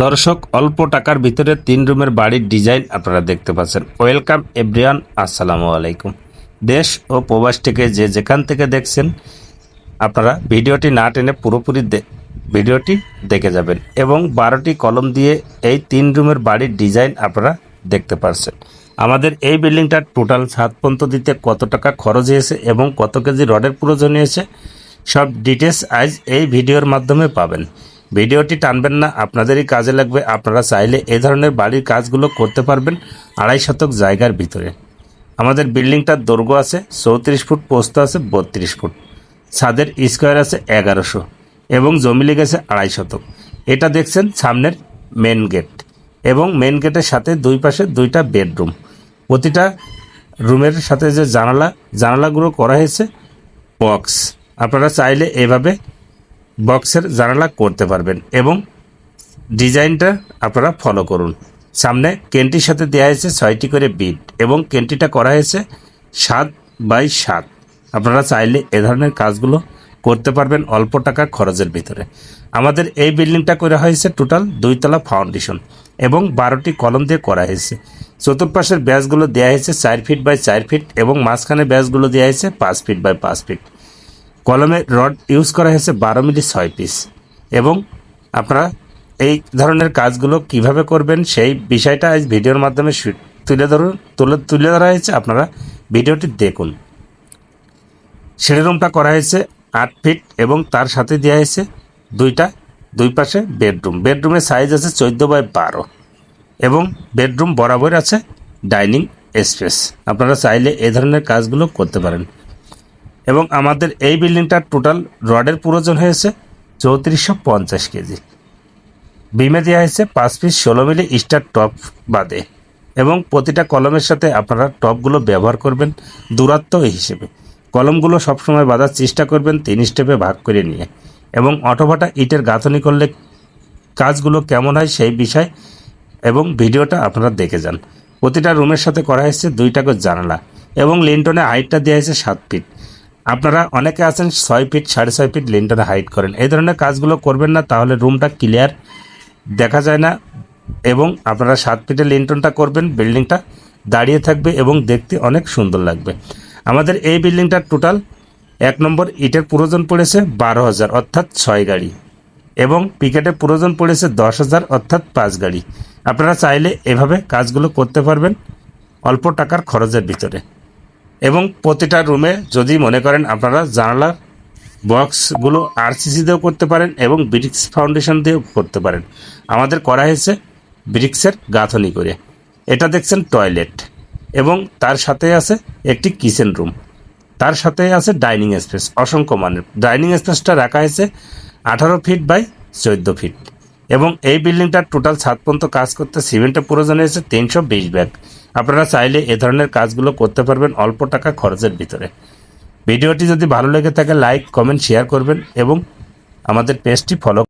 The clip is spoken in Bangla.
দর্শক, অল্প টাকার ভিতরে তিন রুমের বাড়ির ডিজাইন আপনারা দেখতে পাচ্ছেন। ওয়েলকাম এভরিওয়ান, আসসালামু আলাইকুম। দেশ ও প্রবাস থেকে যে যেখান থেকে দেখছেন, আপনারা ভিডিওটি না টেনে পুরোপুরি ভিডিওটি দেখে যাবেন এবং বারোটি কলম দিয়ে এই তিন রুমের বাড়ির ডিজাইন আপনারা দেখতে পারছেন আমাদের এই বিল্ডিংটার টোটাল ছাদ পর্যন্ত দিতে কত টাকা খরচ হয়েছে এবং কত কেজি রডের প্রয়োজন হয়েছে, সব ডিটেলস আজ এই ভিডিওর মাধ্যমে পাবেন। ভিডিওটি টানবেন না, আপনাদেরই কাজে লাগবে। আপনারা চাইলে এ ধরনের বাড়ির কাজগুলো করতে পারবেন আড়াই শতক জায়গার ভিতরে। আমাদের বিল্ডিংটার দৈর্ঘ্য আছে চৌত্রিশ ফুট, পোস্ত আছে বত্রিশ ফুট। ছাদের স্কোয়ার আছে এগারোশো এবং জমি লেগেছে আড়াই শতক। এটা দেখছেন সামনের মেন গেট এবং মেন গেটের সাথে দুই পাশে দুইটা বেডরুম। প্রতিটা রুমের সাথে যে জানালা, জানালাগুলো করা হয়েছে, বক্স। আপনারা চাইলে এভাবে বক্সের জানালা করতে পারবেন এবং ডিজাইনটা আপনারা ফলো করুন। সামনে কেন্টির সাথে দেওয়া হয়েছে ছয়টি করে বিট এবং কেন্টিটা করা হয়েছে সাত বাই সাত। আপনারা চাইলে এ ধরনের কাজগুলো করতে পারবেন অল্প টাকা খরচের ভিতরে। আমাদের এই বিল্ডিংটা করা হয়েছে টোটাল দুইতলা ফাউন্ডেশন এবং বারোটি কলম দিয়ে করা হয়েছে। চতুর্পাশের ব্যাসগুলো দেওয়া হয়েছে চার ফিট বাই চার ফিট এবং মাঝখানে ব্যাসগুলো দেওয়া হয়েছে পাঁচ ফিট বাই পাঁচ ফিট। কলমে রড ইউজ করা হয়েছে বারো মিলি ছয় পিস। এবং আপনারা এই ধরনের কাজগুলো কীভাবে করবেন সেই বিষয়টা আজ ভিডিওর মাধ্যমে তুলে ধরুন, তুলে তুলে ধরা হয়েছে, আপনারা ভিডিওটি দেখুন। সিঁড়ি রুমটা করা হয়েছে আট ফিট এবং তার সাথে দেওয়া হয়েছে দুইটা, দুই পাশে বেডরুম। বেডরুমের সাইজ আছে চোদ্দ বাই বারো এবং বেডরুম বরাবর আছে ডাইনিং স্পেস। আপনারা চাইলে এ ধরনের কাজগুলো করতে পারেন। এবং আমাদের এই বিল্ডিংটার টোটাল রডের প্রয়োজন হয়েছে চৌত্রিশশো পঞ্চাশ কেজি। বিমে দেওয়া হয়েছে পাঁচ পিস ষোলো মিলি স্টার টপ বাদে এবং প্রতিটা কলমের সাথে আপনারা টপগুলো ব্যবহার করবেন দূরত্ব হিসেবে। কলমগুলো সবসময় বাঁধার চেষ্টা করবেন তিন স্টেপে ভাগ করে নিয়ে এবং অটোভাটা ইটের গাঁথনি করলে কাজগুলো কেমন হয় সেই বিষয় এবং ভিডিওটা আপনারা দেখে যান। প্রতিটা রুমের সাথে করা হয়েছে দুইটা করে জানালা এবং লিন্টনে হাইটটা দেওয়া হয়েছে সাত ফিট। আপনারা অনেকে আছেন ছয় ফিট, সাড়ে ছয় ফিট লিন্টনে হাইট করেন। এই ধরনের কাজগুলো করবেন না, তাহলে রুমটা ক্লিয়ার দেখা যায় না। এবং আপনারা সাত ফিটের লিন্টনটা করবেন বিল্ডিংটা দাঁড়িয়ে থাকবে এবং দেখতে অনেক সুন্দর লাগবে। আমাদের এই বিল্ডিংটার টোটাল এক নম্বর ইটের প্রয়োজন পড়েছে বারো হাজার, অর্থাৎ ছয় গাড়ি। এবং পিকেটের প্রয়োজন পড়েছে দশ হাজার, অর্থাৎ পাঁচ গাড়ি। আপনারা চাইলে এভাবে কাজগুলো করতে পারবেন অল্প টাকার খরচের ভিতরে। এবং প্রতিটা রুমে যদি মনে করেন আপনারা জানালার বক্সগুলো আরসিসি দিয়েও করতে পারেন এবং ব্রিক্স ফাউন্ডেশন দিয়েও করতে পারেন। আমাদের করা হয়েছে ব্রিক্সের গাঁথনি করে। এটা দেখছেন টয়লেট এবং তার সাথে আছে একটি কিচেন রুম তার সাথে আছে ডাইনিং স্পেস অসংখ্য মানের। ডাইনিং স্পেসটা রাখা হয়েছে আঠারো ফিট বাই চোদ্দ ফিট এবং এই বিল্ডিংটার টোটাল ছাদ পর্যন্ত কাজ করতে সিমেন্টের প্রয়োজন হয়েছে তিনশো বিশ ব্যাগ। আপনারা চাইলে এ ধরনের কাজগুলো করতে পারবেন অল্প টাকা খরচের ভিতরে। ভিডিওটি যদি ভালো লেগে থাকে, লাইক, কমেন্ট, শেয়ার করবেন এবং আমাদের পেজটি ফলো